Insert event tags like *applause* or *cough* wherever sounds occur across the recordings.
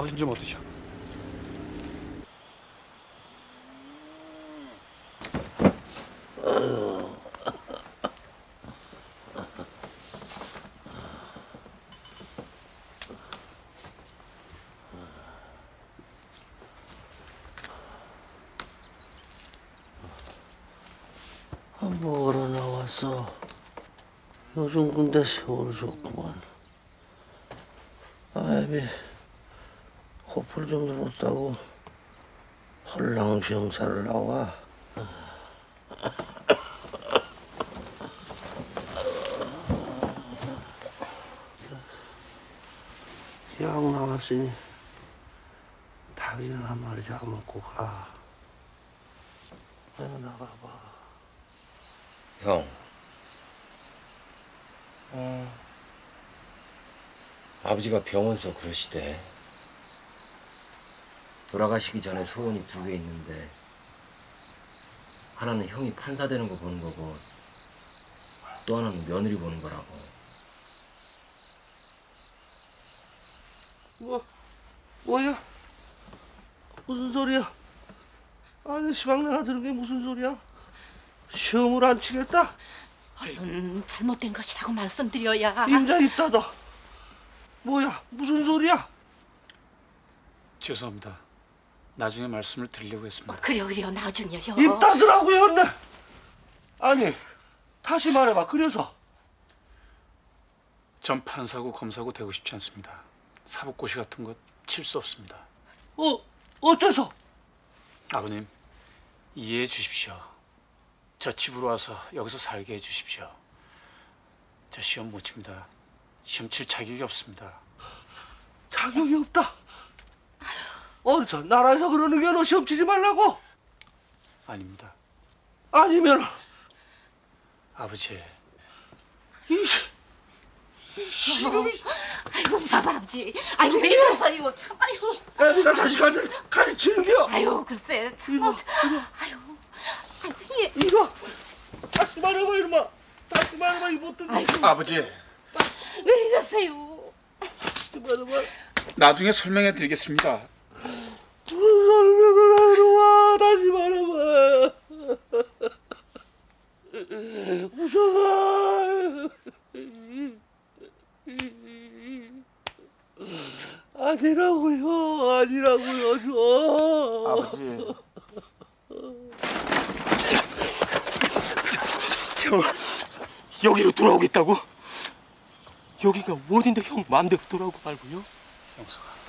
아버지는 좀 어떠셔? 아, 뭐하러 나왔어? 요즘 군대 세월이 좋구만. 아이비 코 풀좀 들었다고 헐랑 병사를 나와. *coughs* 약 나왔으니 닭이나 한 마리 잡아먹고 가. 내가 나가봐. 형. 어. 아버지가 병원서 그러시대. 돌아가시기 전에 소원이 두 개 있는데 하나는 형이 판사 되는 거 보는 거고 또 하나는 며느리 보는 거라고. 뭐, 뭐야? 무슨 소리야? 아니, 시방 내가 들은 게 무슨 소리야? 시험을 안 치겠다? 얼른 잘못된 것이라고 말씀드려야 임자 입 닫아. 뭐야? 무슨 소리야? 죄송합니다. 나중에 말씀을 드리려고 했습니다. 그래요 그래요 나중에요 입 닫으라고요, 네. 아니, 다시 말해봐. 그래서 전 판사고 검사고 되고 싶지 않습니다. 사법고시 같은 거칠수 없습니다. 어 어째서? 아버님 이해해 주십시오. 저 집으로 와서 여기서 살게 해 주십시오. 저 시험 못 칩니다. 시험 칠 자격이 없습니다. 자격이 없다. 어디서 나라에서 그러는 게너 시험 치지 말라고? 아닙니다. 아니면 아버지 이 시름이 아이고 무사봐 아버지 아이고 왜 이러세요 참아요 애비가 자식한테 가르치는 게야. 아유 글쎄 참 아유 아이고 와. 다시 말해봐 이놈아. 다시 말해봐 이 못된 아이고 아버지 왜 이러세요 다시 말해봐. 나중에 설명해 드리겠습니다. 무슨 설명을 하러 와. 다시 말해봐. 무서워. 아니라고요. 아니라고요. 저. 아버지 형 여기로 돌아오겠다고? 여기가 어딘데 형 마음대로 돌아오고 말고요? 영석아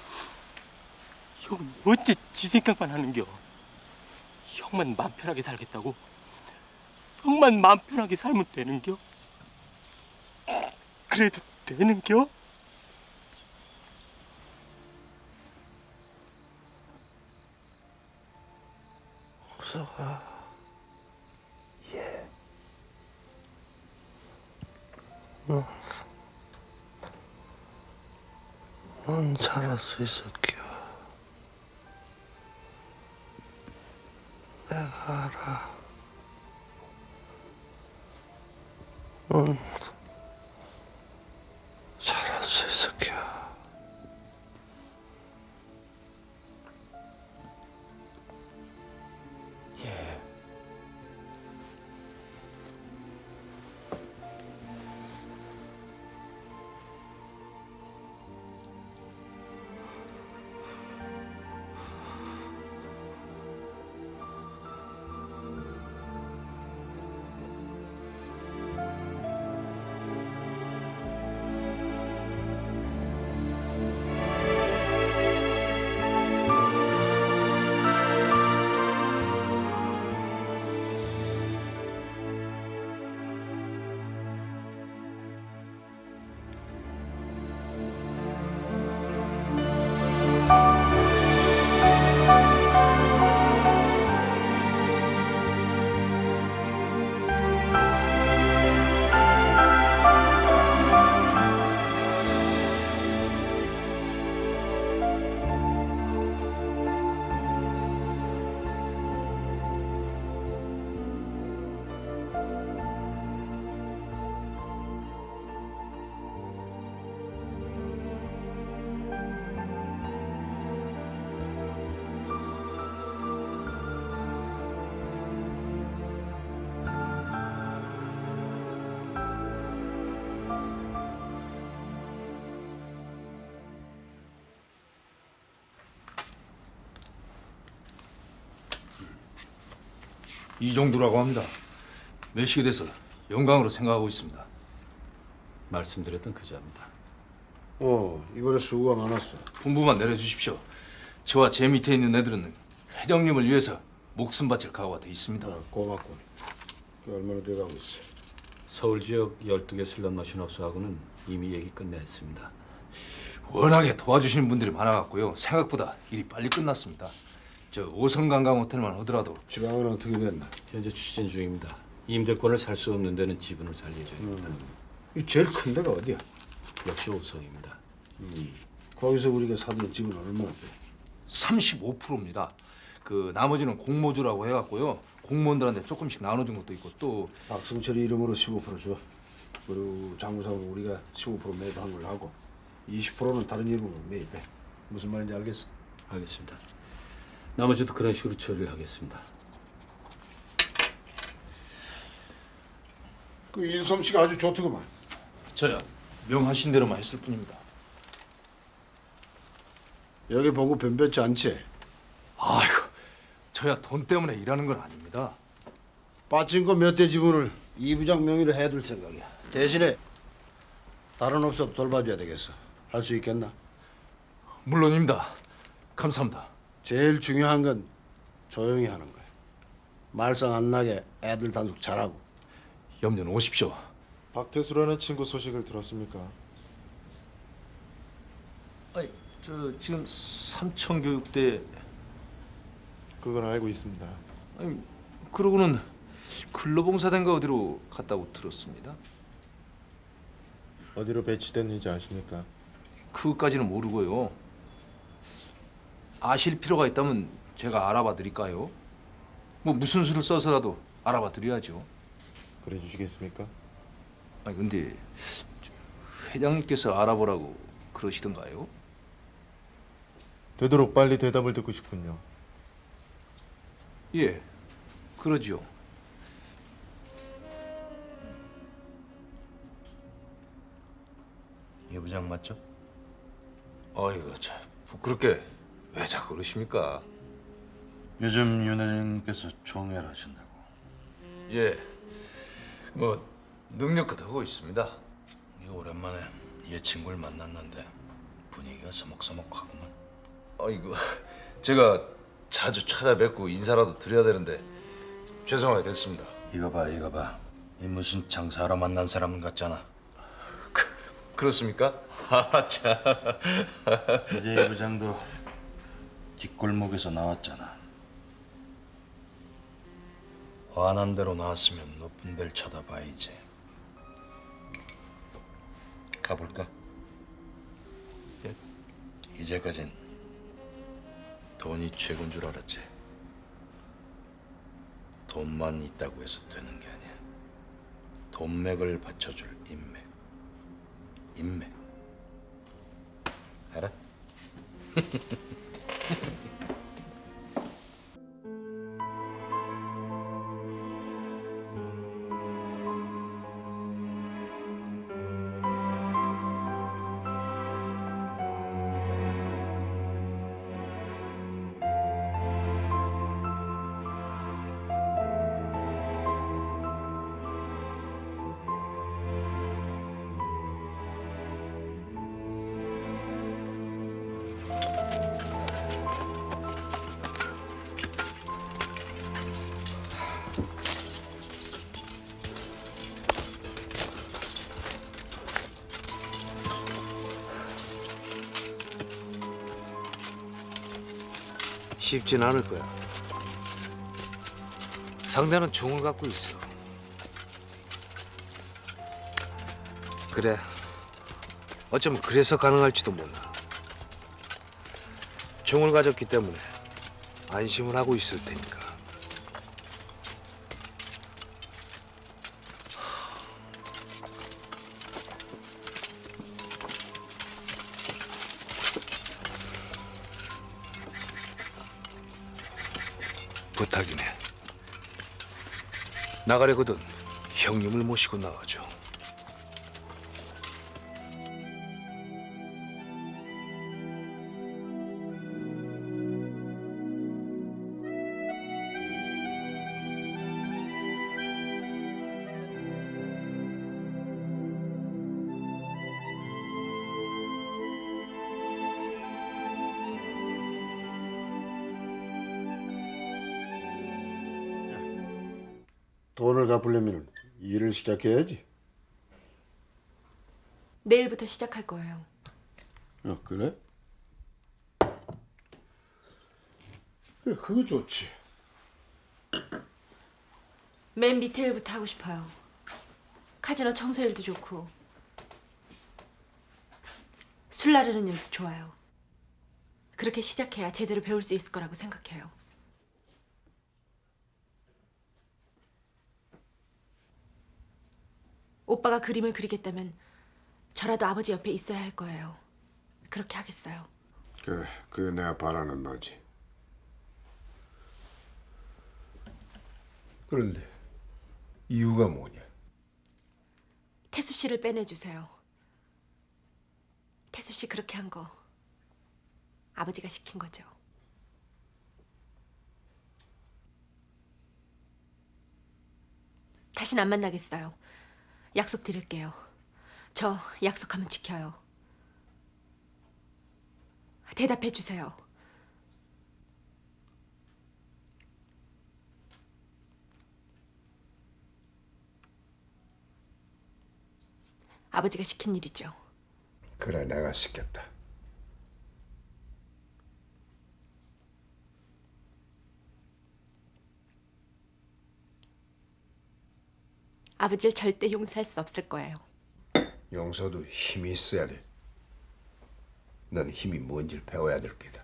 형은 어째 지 생각만 하는겨? 형만 마음 편하게 살겠다고? 형만 마음 편하게 살면 되는겨? 그래도 되는겨? 무서워. 예. 넌, 넌 잘할 수 있었겨. 내 가알 이정도라고 합니다. 매식에 대해서 영광으로 생각하고 있습니다. 말씀드렸던 그자입니다. 어, 이번에 수고가 많았어. 분부만 내려주십시오. 저와 제 밑에 있는 애들은 회장님을 위해서 목숨 바칠 각오가 돼 있습니다. 아, 고맙군. 그 얼마나 돼가고 있어. 서울 지역 12개 슬럼 머신 업소하고는 이미 얘기 끝냈습니다. 워낙에 도와주시는 분들이 많아갖고요. 생각보다 일이 빨리 끝났습니다. 저 오성 관광 호텔만 하더라도 지방은 어떻게 됐나? 현재 추진 중입니다. 임대권을 살 수 없는 데는 지분을 살 예정입니다. 이 제일 큰 데가 어디야? 역시 오성입니다. 거기서 우리가 사둔 집은 얼마나 돼? 35%입니다. 그 나머지는 공모주라고 해갖고요. 공무원들한테 조금씩 나눠준 것도 있고 또 박승철이 이름으로 15% 줘. 그리고 장부상으로 우리가 15% 매입한 걸로 하고 20%는 다른 이름으로 매입해. 무슨 말인지 알겠어? 알겠습니다. 나머지도 그런 식으로 처리를 하겠습니다. 그 인섬 씨가 아주 좋더구만. 저야 명하신 대로만 했을 뿐입니다. 여기 보고 변변치 않지? 아이고, 저야 돈 때문에 일하는 건 아닙니다. 빠진 거 몇 대 지분을 이 부장 명의로 해둘 생각이야. 대신에 다른 업소 돌봐줘야 되겠어. 할 수 있겠나? 물론입니다. 감사합니다. 제일 중요한 건 조용히 하는 거야. 말썽 안 나게 애들 단속 잘하고. 염려 놓으십시오. 박태수라는 친구 소식을 들었습니까? 아니, 저 지금 삼청 교육대 그건 알고 있습니다. 아니 그러고는 근로봉사대인가 어디로 갔다고 들었습니다. 어디로 배치됐는지 아십니까? 그것까지는 모르고요. 아실 필요가 있다면 제가 알아봐 드릴까요? 뭐 무슨 수를 써서라도 알아봐 드려야죠. 그래 주시겠습니까? 아니 근데 저 회장님께서 알아보라고 그러시던가요? 되도록 빨리 대답을 듣고 싶군요. 예, 그러지요. 이 부장 맞죠? 아이고 참 부끄럽게 왜 자꾸 그러십니까? 요즘 윤 회장님께서 총회를 하신다고. 예, 뭐 능력껏 하고 있습니다. 이거 오랜만에 얘 친구를 만났는데 분위기가 서먹서먹하구만. 아이고 제가 자주 찾아뵙고 인사라도 드려야 되는데 죄송하게 됐습니다. 이거 봐, 이거 봐. 이 무슨 장사하러 만난 사람 같잖아. 그렇습니까? *laughs* 아 참. 이제 이 부장도 뒷골목에서 나왔잖아. 화난 대로 나왔으면 높은 데를 쳐다봐야지. 가볼까? 예? 이제까진 돈이 최고인 줄 알았지. 돈만 있다고 해서 되는 게 아니야. 돈맥을 받쳐줄 인맥. 인맥. 알아? *laughs* Thank *laughs* you. 쉽진 않을 거야. 상대는 총을 갖고 있어. 그래. 어쩌면 그래서 가능할지도 몰라. 총을 가졌기 때문에 안심을 하고 있을 테니까. 부탁이네. 나가려거든 형님을 모시고 나가죠. 돈을 갚으려면 일을 시작해야지. 내일부터 시작할 거예요. 어, 그래? 그래, 그거 좋지. 맨 밑에 일부터 하고 싶어요. 카지노 청소 일도 좋고 술 나르는 일도 좋아요. 그렇게 시작해야 제대로 배울 수 있을 거라고 생각해요. 오빠가 그림을 그리겠다면 저라도 아버지 옆에 있어야 할 거예요. 그렇게 하겠어요. 그래, 그게 내가 바라는 바지. 그런데 이유가 뭐냐? 태수 씨를 빼내주세요. 태수 씨 그렇게 한 거 아버지가 시킨 거죠. 다신 안 만나겠어요. 약속 드릴게요. 저 약속하면 지켜요. 대답해 주세요. 아버지가 시킨 일이죠. 그래, 내가 시켰다. 아버지를 절대 용서할 수 없을 거예요. 용서도 힘이 있어야 돼. 넌 힘이 뭔지를 배워야 될 게다.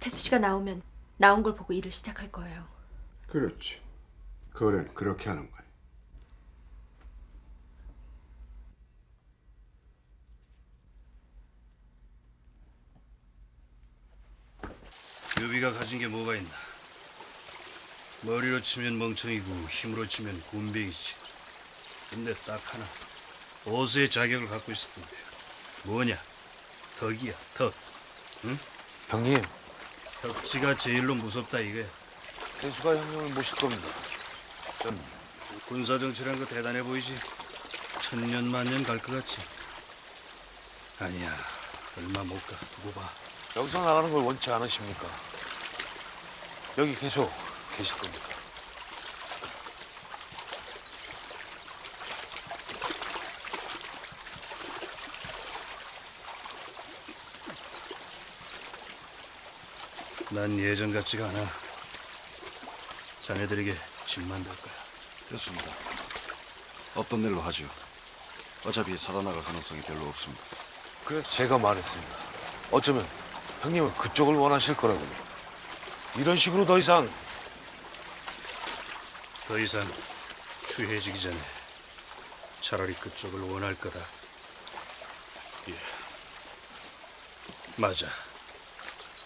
태수 씨가 나오면 나온 걸 보고 일을 시작할 거예요. 그렇지. 거래는 그렇게 하는 거야. 유비가 가진 게 뭐가 있나? 머리로 치면 멍청이고 힘으로 치면 굼벵이지. 근데 딱 하나 보수의 자격을 갖고 있었던데 뭐냐? 덕이야 덕. 형님, 덕지가 제일로 무섭다 이게. 태수가 형님을 모실 겁니다. 군사 정치란 거 대단해 보이지? 천년 만년 갈 것 같지? 아니야 얼마 못 가. 두고 봐. 여기서 나가는 걸 원치 않으십니까? 여기 계속 계실 겁니까? 난 예전 같지가 않아. 자네들에게 짐만 될 거야. 됐습니다. 없던 일로 하죠. 어차피 살아나갈 가능성이 별로 없습니다. 그래서 제가 말했습니다. 어쩌면 형님은 그쪽을 원하실 거라고요. 이런 식으로 더 이상 더 이상 추해지기 전에 차라리 그쪽을 원할 거다. 예. 맞아.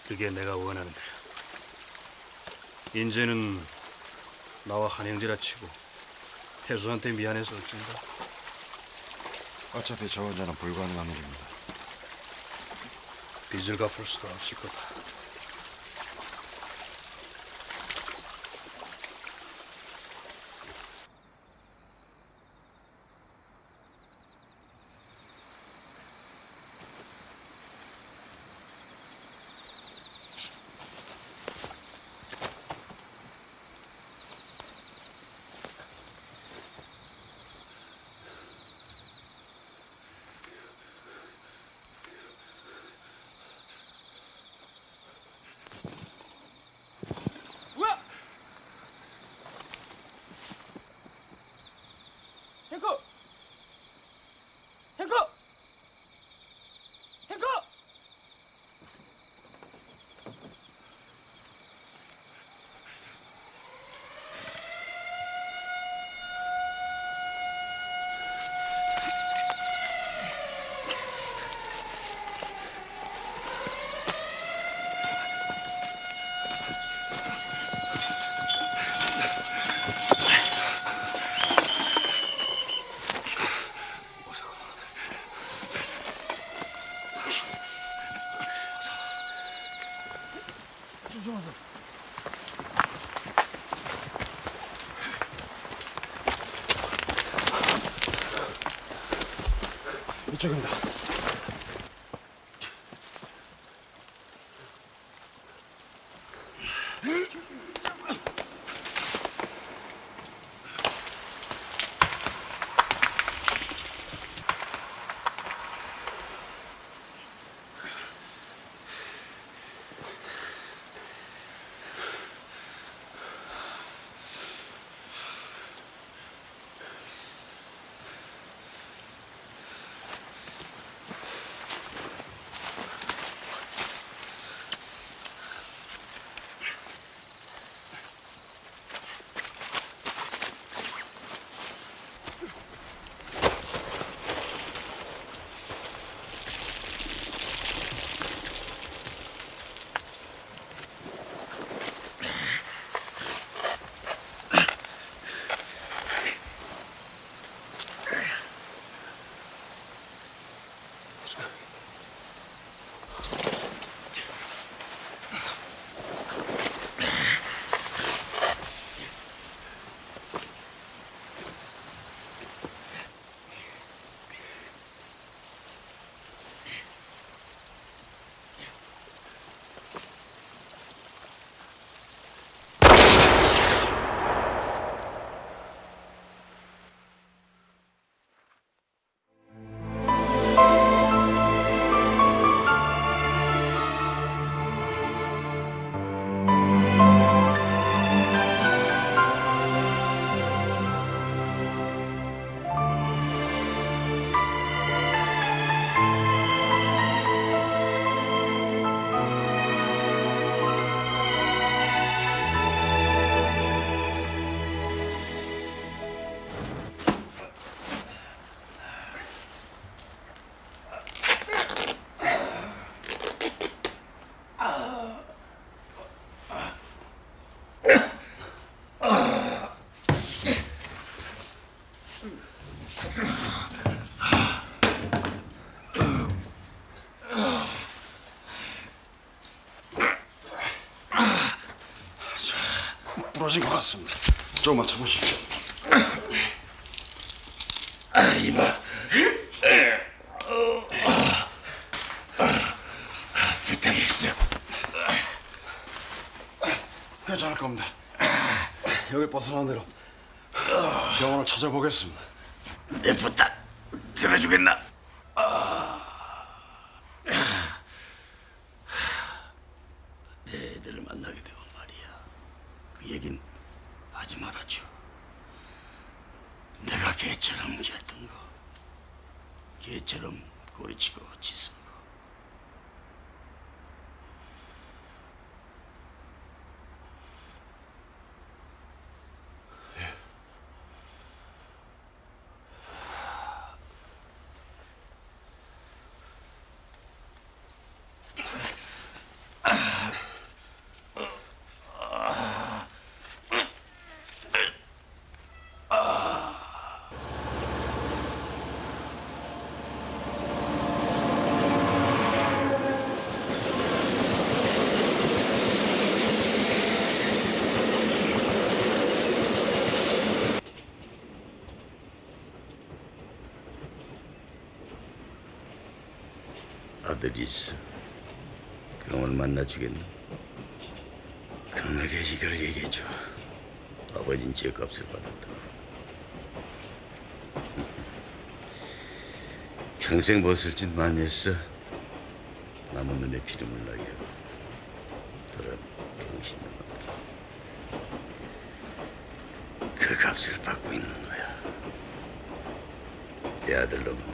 그게 내가 원하는 거야. 인제는 나와 한형제라 치고 태수한테 미안해서 어쩐다. 어차피 저 혼자는 불가능한 일입니다. 빚을 갚을 수가 없을 거다. 부러진 것 같습니다. 조금만 참으십시오. 이봐. 부탁 있어. 괜찮을 겁니다. 여기 벗어난 대로 병원을 찾아보겠습니다. 내 부탁 들어주겠나? 내 애들을 만나게 되면 말이야. 그 얘긴 하지 말아줘. 내가 개처럼 했던 거, 개처럼 꼬리치고 짖은 거. 아들이 있어. 그놈을 만나주겠나? 그놈에게 이걸 얘기해줘. 아버진 죄값을 받았다고. *laughs* 평생 벗을 짓 많이 했어. 남은 눈에 피름을 나게 하고. 저런 병신놈들. 그 값을 받고 있는 거야. 내 아들 놈은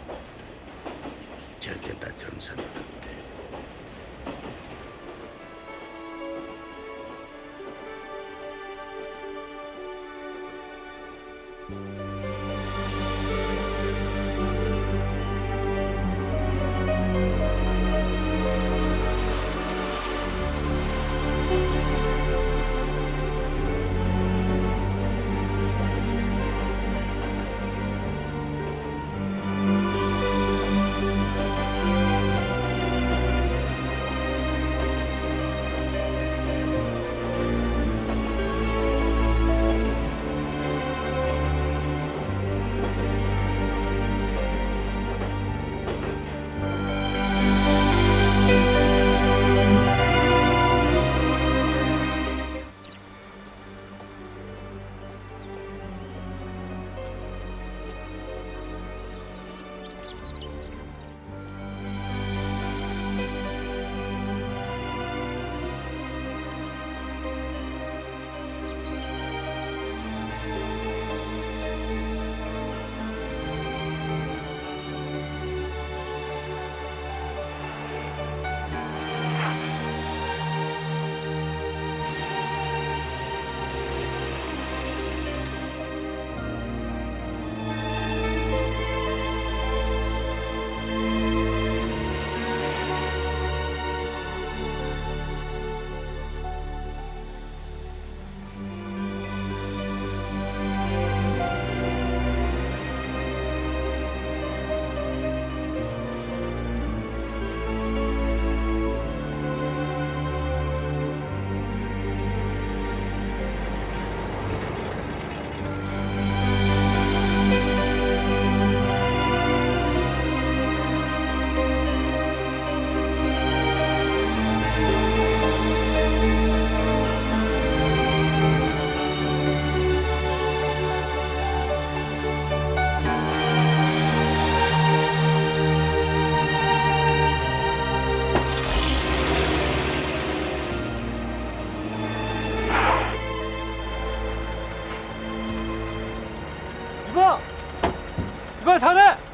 사네.